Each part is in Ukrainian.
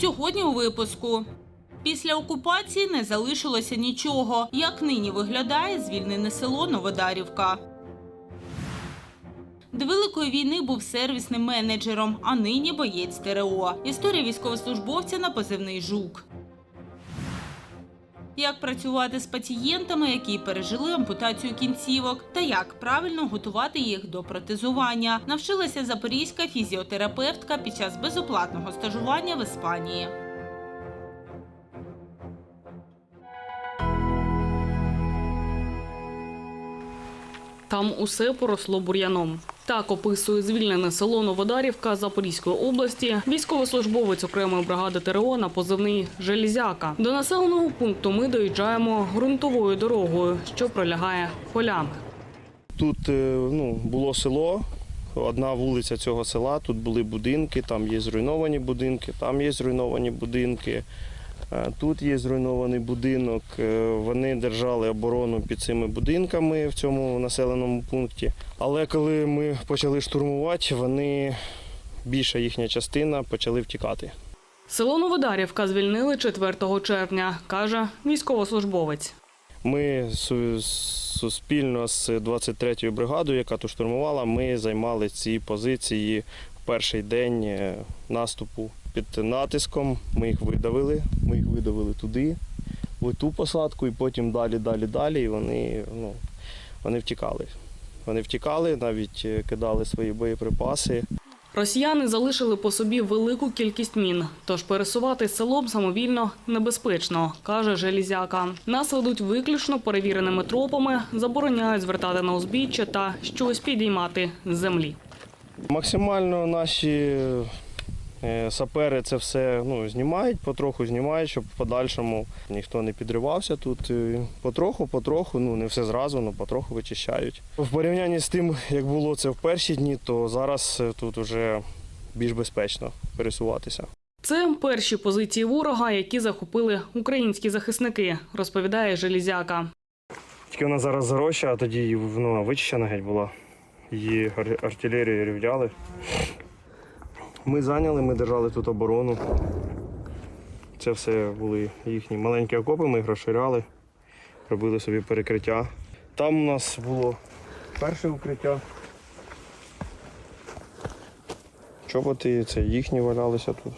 Сьогодні у випуску. Після окупації не залишилося нічого. Як нині виглядає звільнене село Новодарівка. До Великої війни був сервісним менеджером, а нині боєць ТРО. Історія військовослужбовця на позивний жук. Як працювати з пацієнтами, які пережили ампутацію кінцівок, та як правильно готувати їх до протезування, навчилася запорізька фізіотерапевтка під час безоплатного стажування в Іспанії. Там усе поросло бур'яном. Так описує звільнене село Новодарівка Запорізької області, військовослужбовець окремої бригади ТРО на позивний Желізяка. До населеного пункту ми доїжджаємо ґрунтовою дорогою, що пролягає полями. Тут е, ну, було село, одна вулиця цього села, тут були будинки, там є зруйновані будинки, там є зруйновані будинки, тут є зруйнований будинок. Е, Вони держали оборону під цими будинками в цьому населеному пункті. Але коли ми почали штурмувати, вони, більша їхня частина, почали втікати. Село Новодарівка звільнили 4 червня, каже військовослужбовець. Ми суспільно з 23-ю бригадою, яка тут штурмувала, ми займали ці позиції в перший день е, наступу під натиском. Ми їх видавили, ми їх видавили туди, в ту посадку, і потім далі, далі, далі. І вони, ну, вони втікали. Вони втікали, навіть е, кидали свої боєприпаси. Росіяни залишили по собі велику кількість мін, тож пересувати селом самовільно небезпечно, каже Желізяка. Нас ведуть виключно перевіреними тропами, забороняють звертати на узбіччя та щось підіймати з землі. Максимально наші сапери це все ну, знімають, потроху знімають, щоб в подальшому ніхто не підривався тут. Е, Потроху, потроху, ну не все зразу, але потроху вичищають. В порівнянні з тим, як було це в перші дні, то зараз е, тут вже більш безпечно пересуватися. Це перші позиції ворога, які захопили українські захисники, розповідає Желізяка. Тільки вона зараз зароща, а тоді ну, вичищена геть була. Її ар- артилерію рівняли. Ми зайняли, ми держали тут оборону. Це все були їхні маленькі окопи, ми їх розширяли, робили собі перекриття. Там у нас було перше укриття. Чоботи, це їхні валялися тут.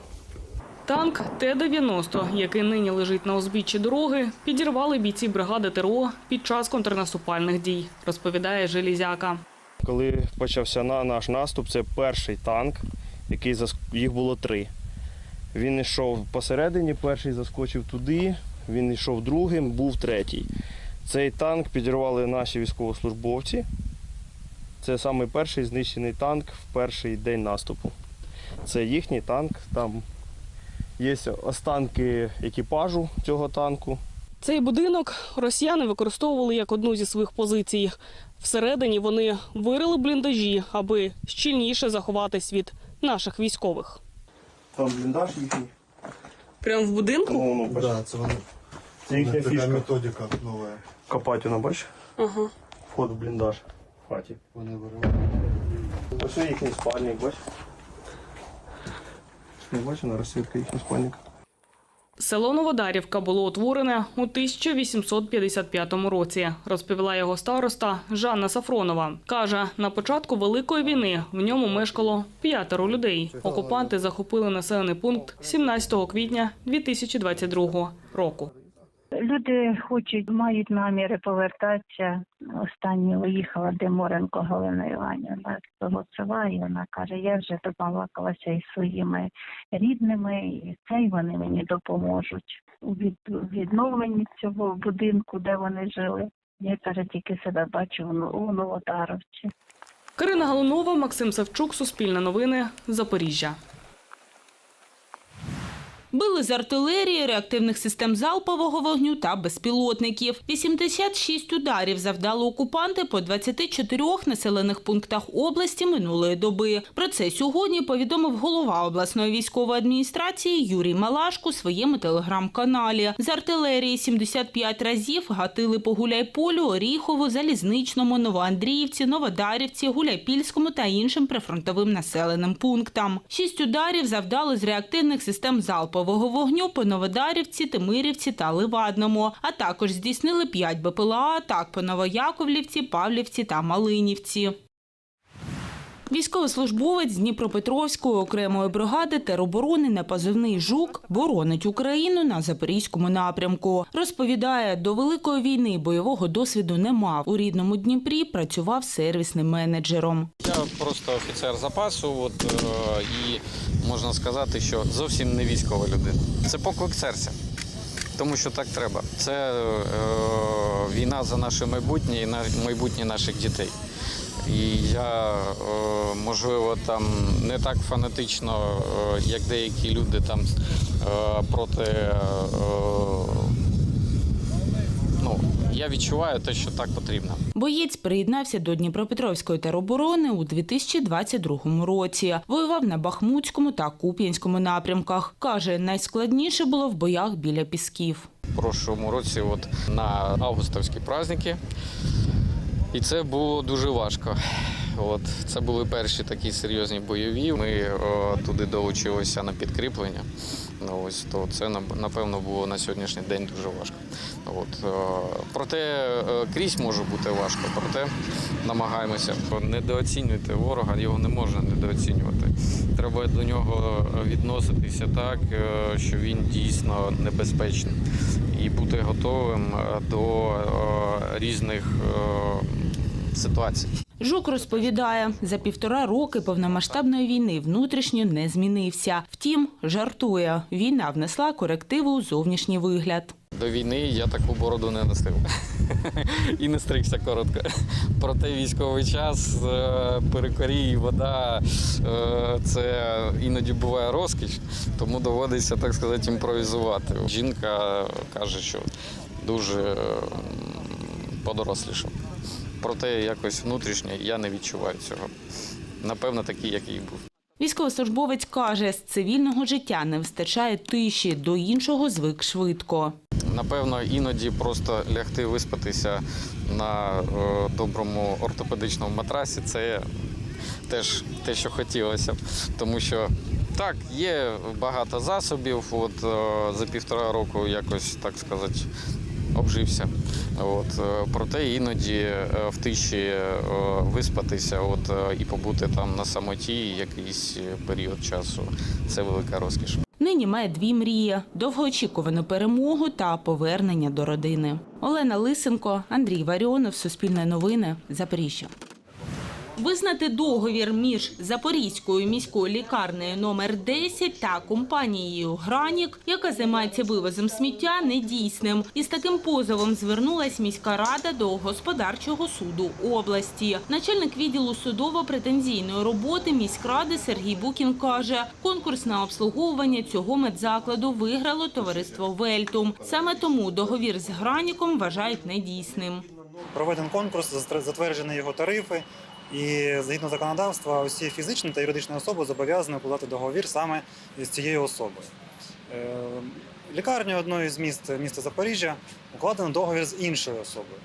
Танк Т-90, який нині лежить на узбіччі дороги, підірвали бійці бригади ТРО під час контрнаступальних дій, розповідає Желізяка. Коли почався наш наступ, це перший танк, який зас- їх було три. Він йшов посередині, перший заскочив туди, він йшов другим, був третій. Цей танк підірвали наші військовослужбовці. Це самий перший знищений танк в перший день наступу. Це їхній танк. Там є останки екіпажу цього танку. Цей будинок росіяни використовували як одну зі своїх позицій. Всередині вони вирили бліндажі, аби щільніше заховатись від наших військових. Там бліндаж їхній. Прямо в будинку? Ну, ну, Да, це вони. Це їхня така фішка. методика нова. Копати, вона бачиш? Ага. Вход в бліндаж в хаті. Вони виривають. Ось їхній спальник, бач. Не бачу на розсвітка їхній спальник. Село Новодарівка було утворене у 1855 році, розповіла його староста Жанна Сафронова. Каже, на початку Великої війни в ньому мешкало п'ятеро людей. Окупанти захопили населений пункт 17 квітня 2022 року. Люди хочуть, мають наміри повертатися. Останнє виїхала Деморенко Галина Іванівна з того села, і вона каже, я вже побалакалася із своїми рідними, і це й вони мені допоможуть у від, відновленні цього будинку, де вони жили. Я каже, тільки себе бачу у Новодаровці. Карина Галунова, Максим Савчук, Суспільне новини, Запоріжжя. Били з артилерії, реактивних систем залпового вогню та безпілотників. 86 ударів завдали окупанти по 24 населених пунктах області минулої доби. Про це сьогодні повідомив голова обласної військової адміністрації Юрій Малашко у своєму телеграм-каналі. З артилерії 75 разів гатили по Гуляйполю, Оріхову, Залізничному, Новоандріївці, Новодарівці, Гуляйпільському та іншим прифронтовим населеним пунктам. Шість ударів завдали з реактивних систем залпового залпового вогню по Новодарівці, Тимирівці та Ливадному, а також здійснили 5 БПЛА атак по Новояковлівці, Павлівці та Малинівці. Військовослужбовець Дніпропетровської окремої бригади тероборони на позивний «Жук» боронить Україну на Запорізькому напрямку. Розповідає, до Великої війни бойового досвіду не мав. У рідному Дніпрі працював сервісним менеджером. Я просто офіцер запасу, от, е, і можна сказати, що зовсім не військова людина. Це поклик серця, тому що так треба. Це е, війна за наше майбутнє і на майбутнє наших дітей. І я, е, можливо, там не так фанатично, е, як деякі люди там е, проти. Я відчуваю те, що так потрібно. Боєць приєднався до Дніпропетровської тероборони у 2022 році. Воював на Бахмутському та Куп'янському напрямках. Каже, найскладніше було в боях біля Пісків. В прошлому році от, на августовські праздники. І це було дуже важко. От, це були перші такі серйозні бойові. Ми о, туди долучилися на підкріплення. Ну, ось, то це напевно було на сьогоднішній день дуже важко. От, проте е, крізь може бути важко, проте намагаємося. Недооцінюйте ворога, його не можна недооцінювати. Треба до нього відноситися так, е, що він дійсно небезпечний, і бути готовим е, до е, різних е, ситуацій. Жук розповідає, за півтора роки повномасштабної війни внутрішньо не змінився. Втім, жартує, війна внесла корективи у зовнішній вигляд. До війни я таку бороду не носив і не стригся коротко. Проте військовий час, е, перекорі, і вода е, це іноді буває розкіш, тому доводиться, так сказати, імпровізувати. Жінка каже, що дуже подорослішав. Проте якось внутрішньо я не відчуваю цього. Напевно, такий, як і був. Військовослужбовець каже, з цивільного життя не вистачає тиші, до іншого звик швидко. Напевно, іноді просто лягти виспатися на е, доброму ортопедичному матрасі це теж те, що хотілося б. Тому що так, є багато засобів. От е, за півтора року якось так сказати. Обжився. От, е, проте іноді е, в тиші е, виспатися от, і побути там на самоті якийсь період часу це велика розкіш. Нині має дві мрії: довгоочікувану перемогу та повернення до родини. Олена Лисенко, Андрій Варіонов, Суспільне новини, Запоріжжя. Визнати договір між Запорізькою міською лікарнею номер 10 та компанією Гранік, яка займається вивозом сміття, недійсним. Із таким позовом звернулась міська рада до господарчого суду області. Начальник відділу судово-претензійної роботи міськради Сергій Букін каже, конкурс на обслуговування цього медзакладу виграло товариство Вельтум. Саме тому договір з Граніком вважають недійсним. Проведений конкурс, затверджені його тарифи, і згідно законодавства, усі фізичні та юридичні особи зобов'язані укладати договір саме з цією особою. Е, Лікарню одної з міст міста Запоріжжя укладено договір з іншою особою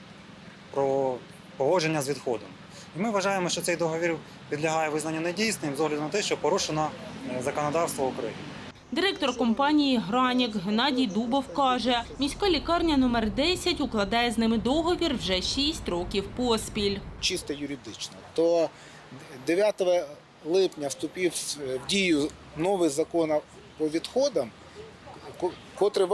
про погодження з відходом. І ми вважаємо, що цей договір підлягає визнанню недійсним з огляду на те, що порушено е, законодавство України. Директор компанії Гранік Геннадій Дубов каже, міська лікарня номер 10 укладає з ними договір вже 6 років поспіль. чисто юридично, то 9 липня вступив в дію новий закон по відходам, ко- котрий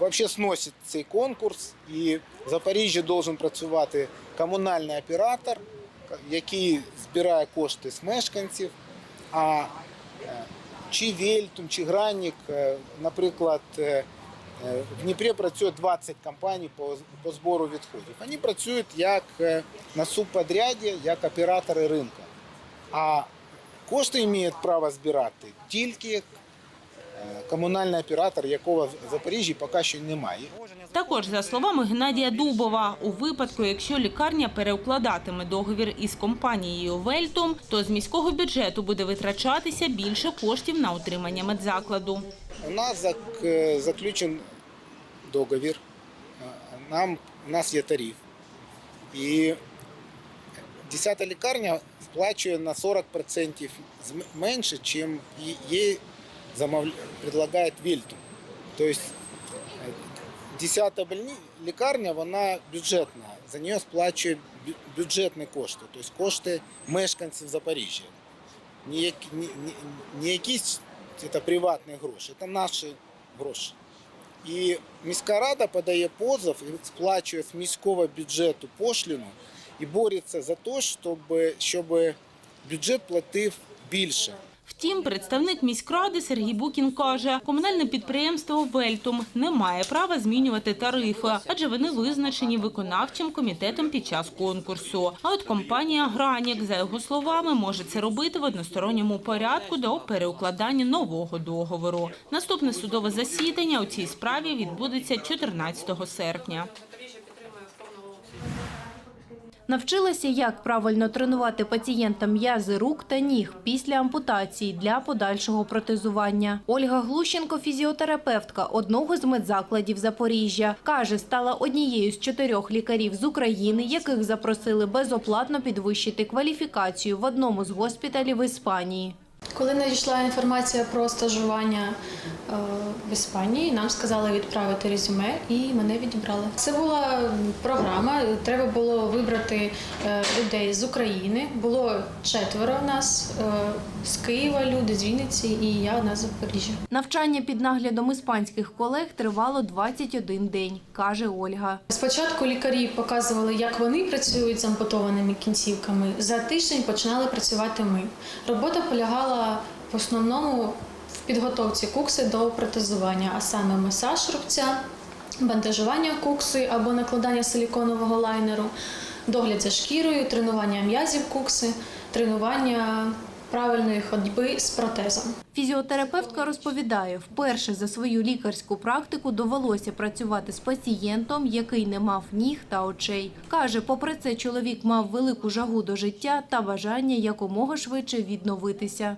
взагалі сносить цей конкурс, і в Запоріжжі должен працювати комунальний оператор, який збирає кошти з мешканців. А е, чи Вельтум, чи Гранік, е, наприклад, е, е, в Дніпрі працює 20 компаній по, по збору відходів. Вони працюють як на субподряді, як оператори ринку. А кошти мають право збирати тільки комунальний оператор, якого в Запоріжжі поки що немає. Також, за словами Геннадія Дубова, у випадку, якщо лікарня переукладатиме договір із компанією Вельтом, то з міського бюджету буде витрачатися більше коштів на утримання медзакладу. У нас е, заключен договір, е, нам, у нас є тариф. І 10-та лікарня сплачує на 40% зм- менше, ніж їй замовля... предлагает Вильту. То есть 10-та больни... лікарня, вона бюджетна, за неї сплачує бю- бюджетні кошти, тобто кошти мешканців Запоріжжя. Не, не, не, якісь це приватні гроші, це наші гроші. І міська рада подає позов і сплачує з міського бюджету пошліну і бореться за те, щоб, щоб бюджет платив більше. Втім, представник міськради Сергій Букін каже, комунальне підприємство «Вельтум» не має права змінювати тарифи, адже вони визначені виконавчим комітетом під час конкурсу. А от компанія «Гранік», за його словами, може це робити в односторонньому порядку до переукладання нового договору. Наступне судове засідання у цій справі відбудеться 14 серпня. Навчилася, як правильно тренувати пацієнтам м'язи рук та ніг після ампутації для подальшого протезування. Ольга Глущенко, фізіотерапевтка одного з медзакладів Запоріжжя, каже, стала однією з чотирьох лікарів з України, яких запросили безоплатно підвищити кваліфікацію в одному з госпіталів Іспанії. Коли надійшла інформація про стажування е, в Іспанії, нам сказали відправити резюме і мене відібрали. Це була програма. Треба було вибрати е, людей з України. Було четверо в нас е, з Києва, люди з Вінниці і я одна з Запоріжжя. Навчання під наглядом іспанських колег тривало 21 день, каже Ольга. Спочатку лікарі показували, як вони працюють з ампутованими кінцівками. За тиждень починали працювати ми. Робота полягала в основному в підготовці кукси до протезування, а саме масаж рубця, бандажування кукси або накладання силіконового лайнеру, догляд за шкірою, тренування м'язів кукси, тренування правильної ходьби з протезом. Фізіотерапевтка розповідає, вперше за свою лікарську практику довелося працювати з пацієнтом, який не мав ніг та очей. Каже, попри це чоловік мав велику жагу до життя та бажання якомога швидше відновитися.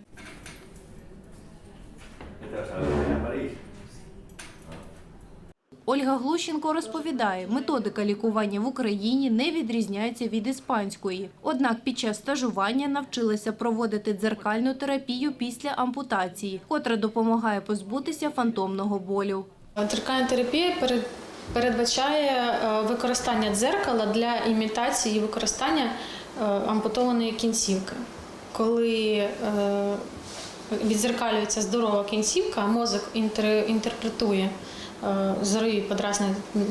Ольга Глущенко розповідає, методика лікування в Україні не відрізняється від іспанської. Однак під час стажування навчилася проводити дзеркальну терапію після ампутації, котра допомагає позбутися фантомного болю. Дзеркальна терапія перед- передбачає е, використання дзеркала для імітації використання е, ампутованої кінцівки. Коли е, відзеркалюється здорова кінцівка, мозок інтер- інтерпретує е, зорові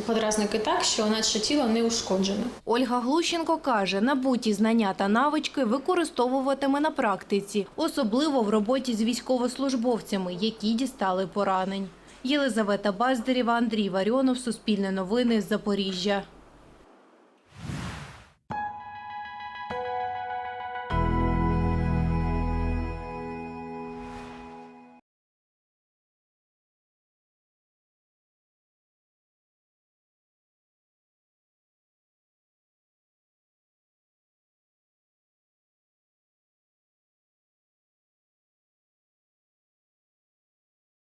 подразники так, що наче тіло не ушкоджене. Ольга Глущенко каже, набуті знання та навички використовуватиме на практиці, особливо в роботі з військовослужбовцями, які дістали поранень. Єлизавета Баздарєва, Андрій Варіонов, Суспільне новини, Запоріжжя.